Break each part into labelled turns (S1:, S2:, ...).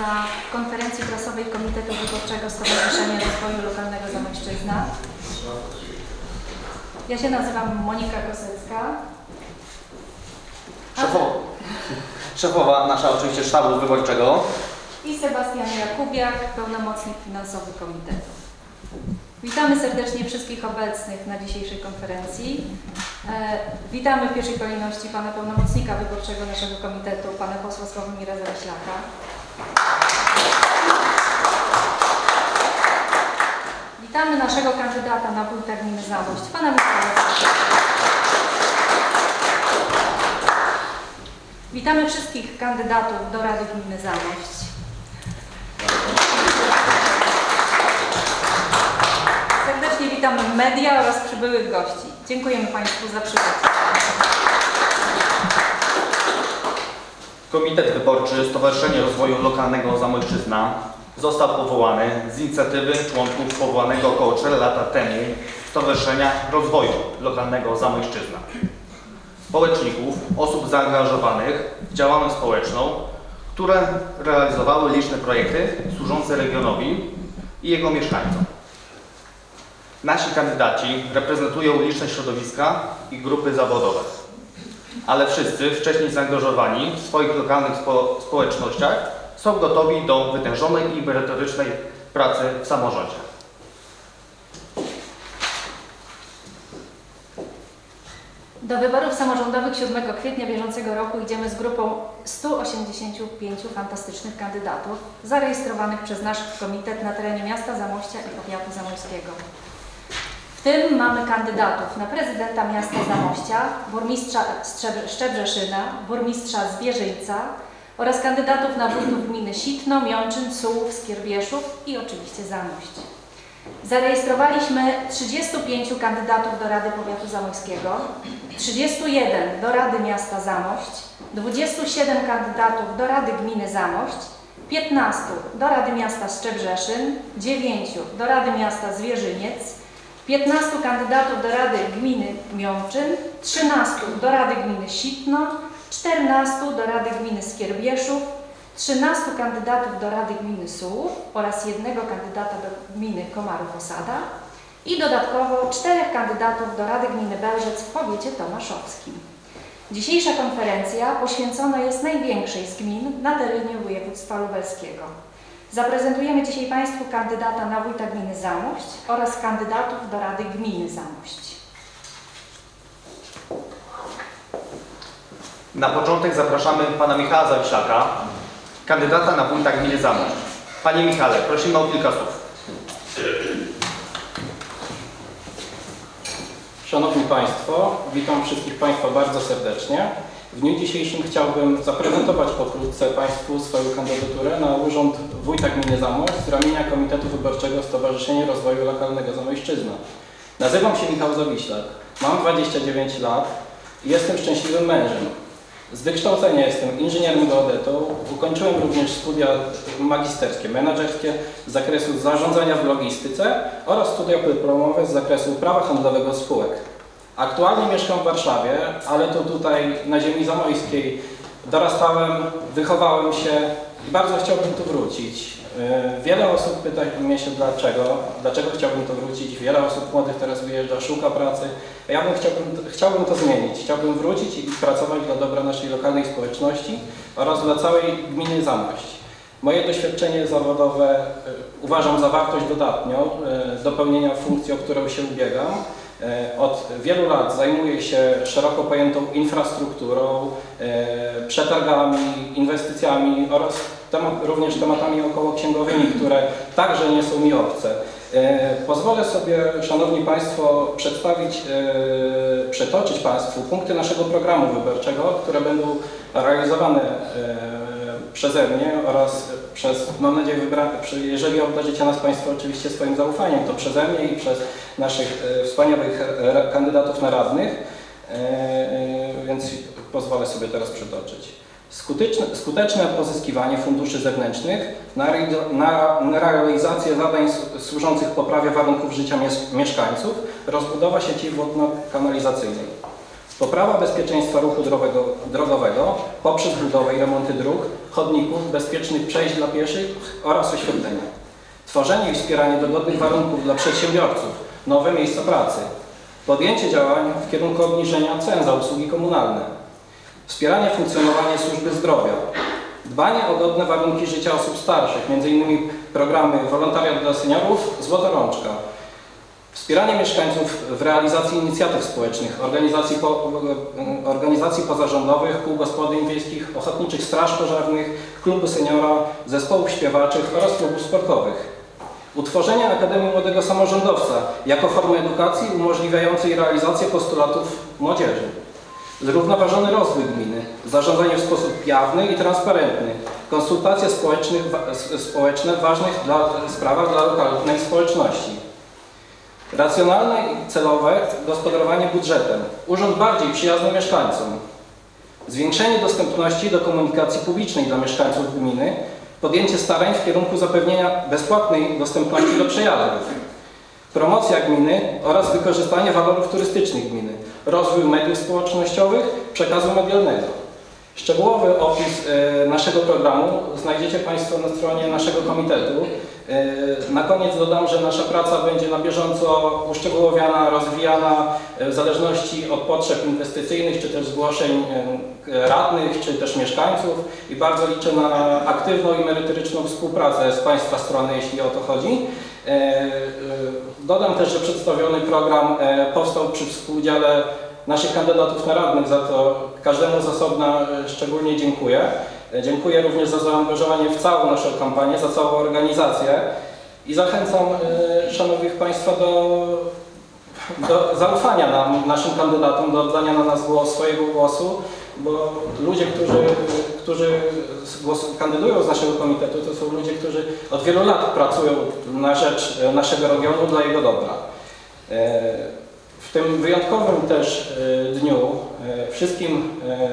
S1: na konferencji prasowej Komitetu Wyborczego Stowarzyszenia Rozwoju Lokalnego Zamojszczyzna. Ja się nazywam Monika Kosecka.
S2: Szefowa, szefowa nasza oczywiście sztabu wyborczego.
S1: i Sebastian Jakubiak, pełnomocnik finansowy komitetu. Witamy serdecznie wszystkich obecnych na dzisiejszej konferencji. E, witamy w pierwszej kolejności pana pełnomocnika wyborczego naszego komitetu, pana posła Sławomira Zawiślaka. Witamy naszego kandydata na wójta gminy Zamość, pana Zawiślaka. Witamy wszystkich kandydatów do Rady Gminy Zamość. Serdecznie witamy media oraz przybyłych gości. Dziękujemy Państwu za przybycie.
S2: Komitet Wyborczy Stowarzyszenie Rozwoju Lokalnego Zamojszczyzna został powołany z inicjatywy członków powołanego około 4 lata temu Stowarzyszenia Rozwoju Lokalnego Zamojszczyzna. Społeczników, osób zaangażowanych w działalność społeczną, które realizowały liczne projekty służące regionowi i jego mieszkańcom. Nasi kandydaci reprezentują liczne środowiska i grupy zawodowe ale wszyscy wcześniej zaangażowani w swoich lokalnych spo, społecznościach są gotowi do wytężonej i merytorycznej pracy w samorządzie.
S1: Do wyborów samorządowych 7 kwietnia bieżącego roku idziemy z grupą 185 fantastycznych kandydatów zarejestrowanych przez nasz komitet na terenie miasta Zamościa i powiatu zamojskiego. W tym mamy kandydatów na prezydenta miasta Zamościa, burmistrza Szczebrzeszyna, burmistrza Zwierzyńca oraz kandydatów na wójtów gminy Sitno, Miączyn, Sułów, Skierbieszów i oczywiście Zamość. Zarejestrowaliśmy 35 kandydatów do Rady Powiatu Zamojskiego, 31 do Rady Miasta Zamość, 27 kandydatów do Rady Gminy Zamość, 15 do Rady Miasta Szczebrzeszyn, 9 do Rady Miasta Zwierzyniec, 15 kandydatów do Rady Gminy Miączyn, 13 do Rady Gminy Sitno, 14 do Rady Gminy Skierbieszów, 13 kandydatów do Rady Gminy Sułów oraz jednego kandydata do Gminy Komarów Osada i dodatkowo czterech kandydatów do Rady Gminy Belżec w powiecie tomaszowskim. Dzisiejsza konferencja poświęcona jest największej z gmin na terenie województwa lubelskiego. Zaprezentujemy dzisiaj Państwu kandydata na wójta gminy Zamość oraz kandydatów do Rady Gminy Zamość.
S2: Na początek zapraszamy pana Michała Zawiślaka, kandydata na wójta gminy Zamość. Panie Michale, prosimy o kilka słów.
S3: Szanowni Państwo, witam wszystkich Państwa bardzo serdecznie. W dniu dzisiejszym chciałbym zaprezentować pokrótce Państwu swoją kandydaturę na urząd Wójta Gminy Zamość z ramienia Komitetu Wyborczego Stowarzyszenia Rozwoju Lokalnego Zamojszczyzna. Nazywam się Michał Zawiślak, mam 29 lat i jestem szczęśliwym mężem. Z wykształcenia jestem inżynierem geodetą, ukończyłem również studia magisterskie, menedżerskie z zakresu zarządzania w logistyce oraz studia dyplomowe z zakresu prawa handlowego spółek. Aktualnie mieszkam w Warszawie, ale to tutaj na ziemi zamojskiej dorastałem, wychowałem się i bardzo chciałbym tu wrócić. Yy, Wiele osób pyta mnie się dlaczego, dlaczego chciałbym tu wrócić. Wiele osób młodych teraz wyjeżdża, szuka pracy. Ja bym chciałbym, chciałbym to zmienić. Chciałbym wrócić i pracować dla dobra naszej lokalnej społeczności oraz dla całej gminy Zamość. Moje doświadczenie zawodowe y, uważam za wartość dodatnią y, do pełnienia funkcji, o którą się ubiegam. Y, Od wielu lat zajmuję się szeroko pojętą infrastrukturą, y, przetargami, inwestycjami oraz temat, również tematami okołoksięgowymi, które także nie są mi obce. E, Pozwolę sobie, Szanowni Państwo, przedstawić, e, przytoczyć Państwu punkty naszego programu wyborczego, które będą realizowane e, przeze mnie oraz przez, mam nadzieję, wybra- przy- jeżeli obdarzycie nas Państwo oczywiście swoim zaufaniem, to przeze mnie i przez naszych e, wspaniałych e, kandydatów na radnych, E, więc pozwolę sobie teraz przytoczyć. Skuteczne, skuteczne pozyskiwanie funduszy zewnętrznych na, na, na realizację zadań służących poprawie warunków życia mies, mieszkańców, rozbudowa sieci wodno-kanalizacyjnej. Poprawa bezpieczeństwa ruchu drogowego, drogowego poprzez budowę i remonty dróg, chodników, bezpiecznych przejść dla pieszych oraz oświetlenia. Tworzenie i wspieranie dogodnych warunków dla przedsiębiorców, nowe miejsca pracy. Podjęcie działań w kierunku obniżenia cen za usługi komunalne. Wspieranie funkcjonowania służby zdrowia. Dbanie o godne warunki życia osób starszych, m.in. programy Wolontariat dla Seniorów, Złota Rączka. Wspieranie mieszkańców w realizacji inicjatyw społecznych, organizacji, po, organizacji pozarządowych, kół gospodyń wiejskich, ochotniczych straż pożarnych, klubu seniora, zespołów śpiewaczych oraz klubów sportowych. Utworzenie Akademii Młodego Samorządowca jako formy edukacji umożliwiającej realizację postulatów młodzieży. Zrównoważony rozwój gminy, zarządzanie w sposób jawny i transparentny, konsultacje społeczne w ważnych dla, sprawach dla lokalnej społeczności. Racjonalne i celowe gospodarowanie budżetem. Urząd bardziej przyjazny mieszkańcom. Zwiększenie dostępności do komunikacji publicznej dla mieszkańców gminy. Podjęcie starań w kierunku zapewnienia bezpłatnej dostępności do przejazdów. Promocja gminy oraz wykorzystanie walorów turystycznych gminy. Rozwój mediów społecznościowych, przekazu medialnego. Szczegółowy opis e, naszego programu znajdziecie Państwo na stronie naszego komitetu. E, Na koniec dodam, że nasza praca będzie na bieżąco uszczegółowiana, rozwijana e, w zależności od potrzeb inwestycyjnych, czy też zgłoszeń radnych, czy też mieszkańców i bardzo liczę na aktywną i merytoryczną współpracę z Państwa strony, jeśli o to chodzi. Dodam też, że przedstawiony program powstał przy współudziale naszych kandydatów na radnych, za to każdemu z osobna e, szczególnie dziękuję. E, Dziękuję również za zaangażowanie w całą naszą kampanię, za całą organizację i zachęcam e, Szanownych Państwa do, do zaufania nam, naszym kandydatom, do oddania na nas głos, swojego głosu, bo ludzie, którzy, którzy głosu, kandydują z naszego komitetu, to są ludzie, którzy od wielu lat pracują na rzecz naszego regionu dla jego dobra. W tym wyjątkowym też e, dniu e, wszystkim, e,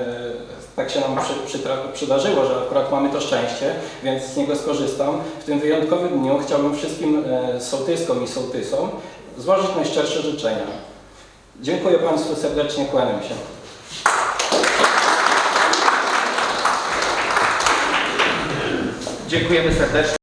S3: tak się nam przy, przytra- przydarzyło, że akurat mamy to szczęście, więc z niego skorzystam. W tym wyjątkowym dniu chciałbym wszystkim sołtyskom i sołtysom złożyć najszczersze życzenia. Dziękuję Państwu serdecznie, kłaniam się.
S2: Dziękujemy serdecznie.